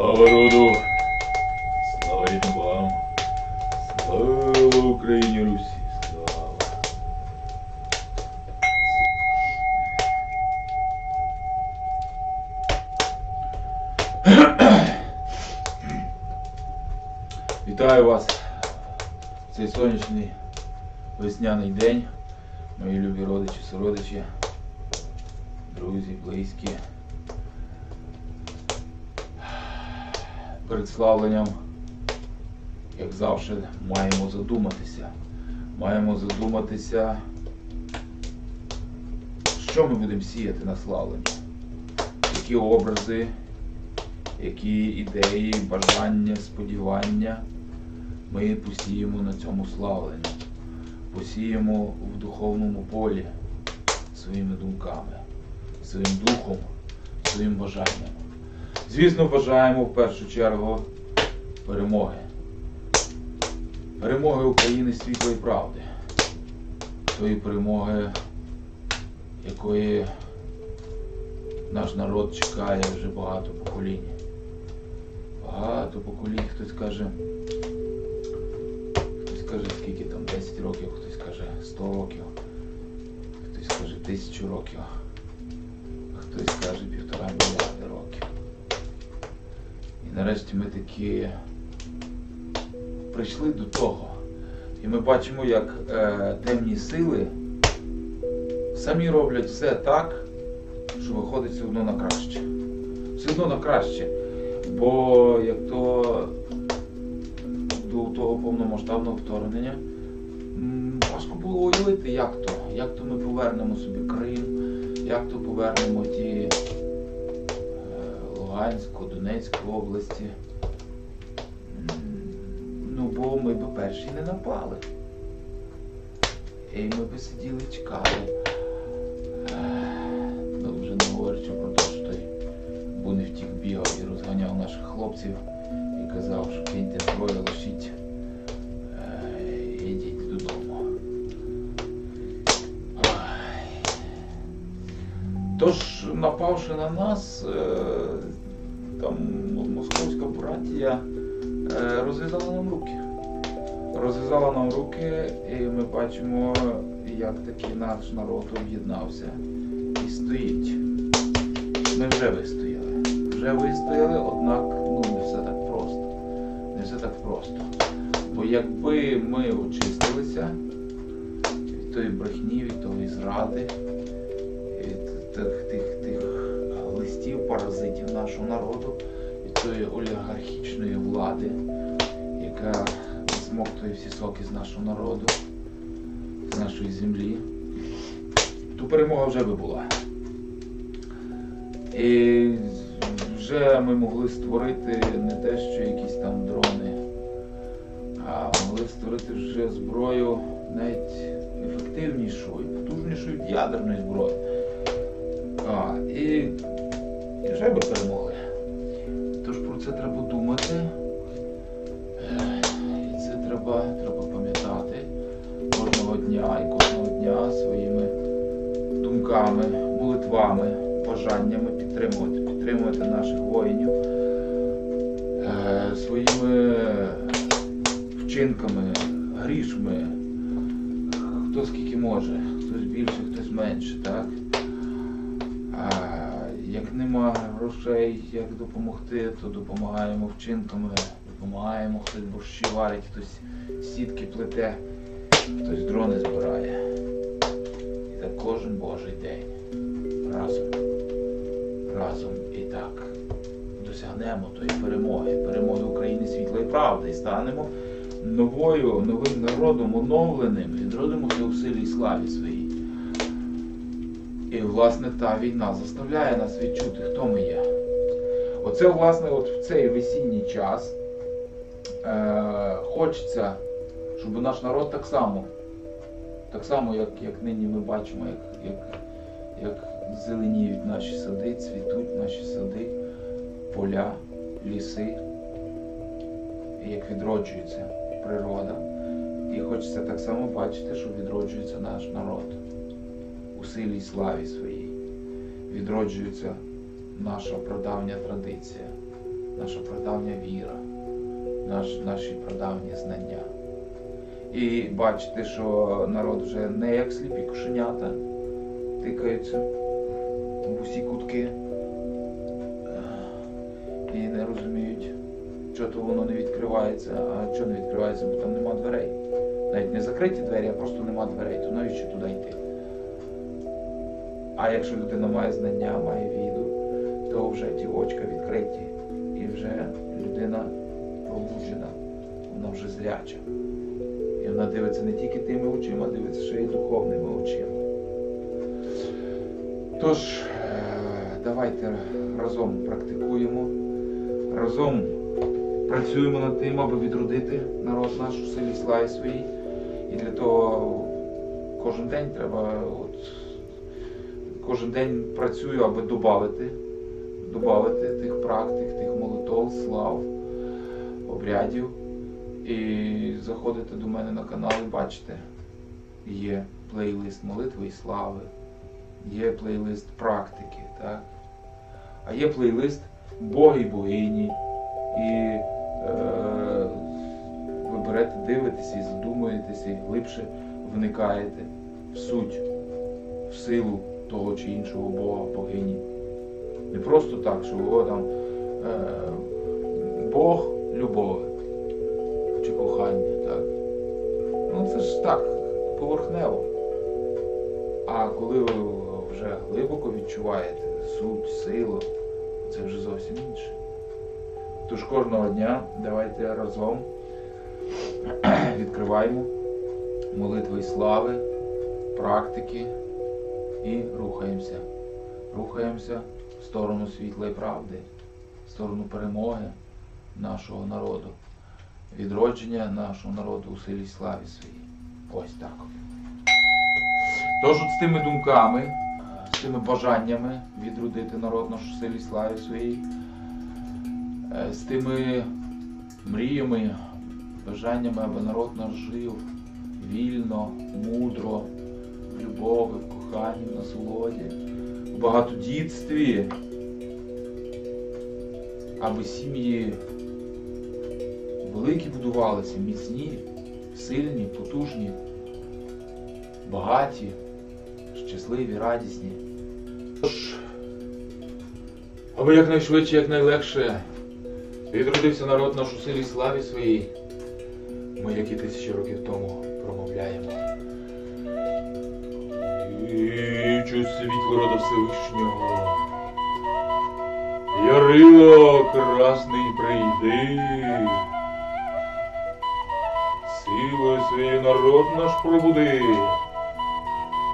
Слава роду! Слава рідним! Слава Україні Русі! Слава! Вітаю вас цей сонячний весняний день, мої любі родичі, сородичі, друзі, близькі. Перед славленням, як завжди, маємо задуматися. Маємо задуматися, що ми будемо сіяти на славлення, які образи, які ідеї, бажання, сподівання ми посіємо на цьому славленні. Посіємо в духовному полі своїми думками, своїм духом, своїм бажанням. Звісно, бажаємо в першу чергу перемоги. Перемоги України світлої правди. Тої перемоги, якої наш народ чекає вже багато поколінь. Багато поколінь, хтось каже, хтось каже, скільки там, 10 років, хтось каже 100 років, хтось каже тисячу років, нарешті ми таки прийшли до того. І ми бачимо, як е, темні сили самі роблять все так, що виходить все одно на краще. Все одно на краще. Бо як то до того повномасштабного вторгнення важко було уявити, як то. Як то ми повернемо собі Крим, як то повернемо ті Луганську, Донецьку області. Ну, бо ми б перші не напали. І ми б сиділи, чекали. Ну, вже не говорячи про те, що той Бунев втік бігав і розганяв наших хлопців і казав, що киньте зброю, лишіть. Тож, напавши на нас, е, там московська братія е, розв'язала нам руки. Розв'язала нам руки, і ми бачимо, як таки наш народ об'єднався і стоїть. Ми вже вистояли. Вже вистояли, однак ну, не все так просто. Не все так просто. Бо якби ми очистилися від тої брехні, від тої зради, від тих, тих, тих паразитів нашого народу, від тої олігархічної влади, яка змоктує всі соки з нашого народу, з нашої землі, то перемога вже би була. І вже ми могли створити не те, що якісь там дрони, а могли створити вже зброю навіть ефективнішу і потужнішу від ядерної зброї. А, і, вже би перемогли. Тож про це треба думати. Е, І це треба, треба пам'ятати кожного дня і кожного дня своїми думками, молитвами, бажаннями підтримувати, підтримувати наших воїнів е, своїми вчинками, грішми, хто скільки може, хтось більше, хтось менше, так? Як нема грошей, як допомогти, то допомагаємо вчинками, допомагаємо, хтось борщі варить, хтось сітки плете, хтось дрони збирає. І так кожен божий день. Разом. Разом і так досягнемо тої перемоги, перемоги України світла і правди і станемо новою, новим народом, оновленим, відродимося у силі і славі своїй. І, власне, та війна заставляє нас відчути, хто ми є. Оце, власне, от в цей весінній час е, хочеться, щоб наш народ так само, так само, як, як нині ми бачимо, як, як, як зеленіють наші сади, цвітуть наші сади, поля, ліси, як відроджується природа. І хочеться так само бачити, що відроджується наш народ силі й славі своїй. Відроджується наша прадавня традиція, наша прадавня віра, наш, наші прадавні знання. І бачите, що народ вже не як сліпі кошенята тикаються в усі кутки і не розуміють, що то воно не відкривається, а що не відкривається, бо там нема дверей. Навіть не закриті двері, а просто нема дверей, то навіщо туди йти? А якщо людина має знання, має віду, то вже ті очка відкриті. І вже людина пробуджена, вона вже зряча. І вона дивиться не тільки тими очима, дивиться ще й духовними очима. Тож, е, давайте разом практикуємо, разом працюємо над тим, аби відродити народ наш у силі славі своїй. І для того кожен день треба, от, кожен день працюю, аби додати, додати тих практик, тих молитов, слав, обрядів. І заходите до мене на канал і бачите, є плейлист молитви і слави, є плейлист практики, так? а є плейлист Боги і богині. І е, ви берете, дивитеся і задумуєтеся, і глибше вникаєте в суть, в силу того чи іншого Бога, богині. Не просто так, що о, там е, Бог любові чи кохання, так? Ну це ж так, поверхнево. А коли ви вже глибоко відчуваєте суть, силу, це вже зовсім інше. Тож кожного дня давайте разом відкриваємо молитви і слави, практики і рухаємося. Рухаємося в сторону світла і правди, в сторону перемоги нашого народу, відродження нашого народу у силі славі своїй. Ось так. Тож от з тими думками, з тими бажаннями відродити народ наш у силі славі своїй, е, з тими мріями, бажаннями, аби народ наш жив вільно, мудро, в любові, коханні, в насолоді, в багатодітстві, аби сім'ї великі будувалися, міцні, сильні, потужні, багаті, щасливі, радісні. Тож, аби якнайшвидше, якнайлегше відродився народ наш у силі славі своїй, ми, як і тисячі років тому, промовляємо. І світло рода Всевишнього. Ярило красний прийди. Силою своєю народ наш пробуди.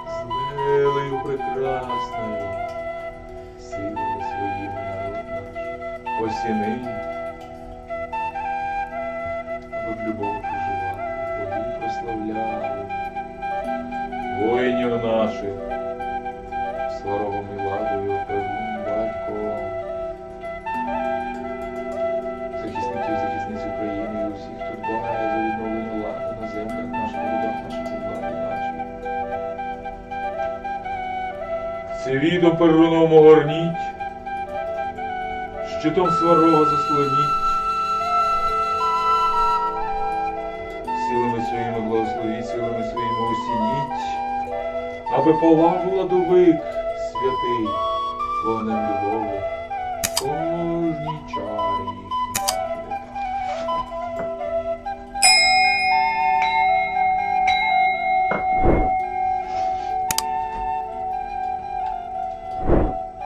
Злелею прекрасною. Силою своїм народ наш осіни. Аби в любові проживати, богів прославляли. Воїнів наших, Світом перуном огорніть, щитом сварога заслоніть, силами своїми благословіть, силами своїми осініть, аби палав владовик святий, вогнем любові, кожній час.